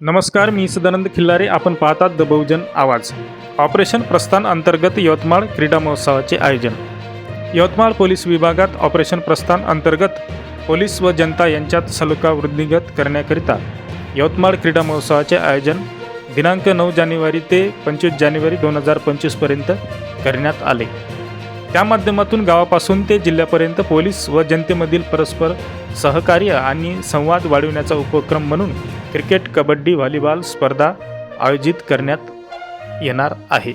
नमस्कार मी सदानंद खिल्लारे. आपण पाहतात द बहुजन आवाज. ऑपरेशन प्रस्थान अंतर्गत यवतमाळ क्रीडा महोत्सवाचे आयोजन. यवतमाळ पोलीस विभागात ऑपरेशन प्रस्थान अंतर्गत पोलीस व जनता यांच्यात सलोखा वृद्धिंगत करण्याकरिता यवतमाळ क्रीडा महोत्सवाचे आयोजन दिनांक नऊ जानेवारी ते पंचवीस जानेवारी दोन हजार पंचवीसपर्यंत करण्यात आले. त्या माध्यमातून गावापासून ते जिल्ह्यापर्यंत पोलीस व जनतेमधील परस्पर सहकार्य आणि संवाद वाढविण्याचा उपक्रम म्हणून क्रिकेट कबड्डी व्हॉलीबॉल स्पर्धा आयोजित करण्यात येणार आहे.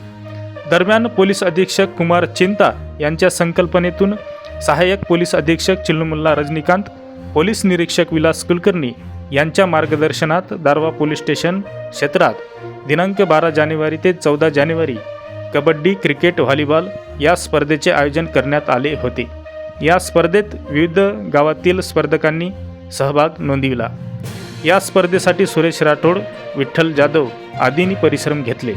दरम्यान पोलीस अधीक्षक कुमार चिंता यांच्या संकल्पनेतून सहाय्यक पोलीस अधीक्षक चिल्लमुल्ला रजनीकांत पोलीस निरीक्षक विलास कुलकर्णी यांच्या मार्गदर्शनात दारवा पोलीस स्टेशन क्षेत्रात दिनांक बारा जानेवारी ते चौदा जानेवारी कबड्डी क्रिकेट व्हॉलीबॉल या स्पर्धेचे आयोजन करण्यात आले होते. या स्पर्धेत विविध गावातील स्पर्धकांनी सहभाग नोंदविला. या स्पर्धेसाठी सुरेश राठोड विठ्ठल जाधव आदींनी परिश्रम घेतले.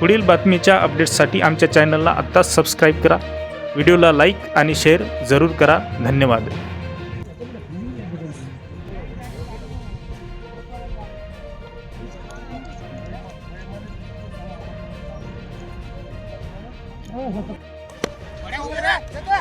पुढील बातमीच्या अपडेट्ससाठी आमच्या चॅनलला आत्ताच सबस्क्राईब करा. व्हिडिओला लाईक आणि शेअर जरूर करा. धन्यवाद. Olha, olha, olha.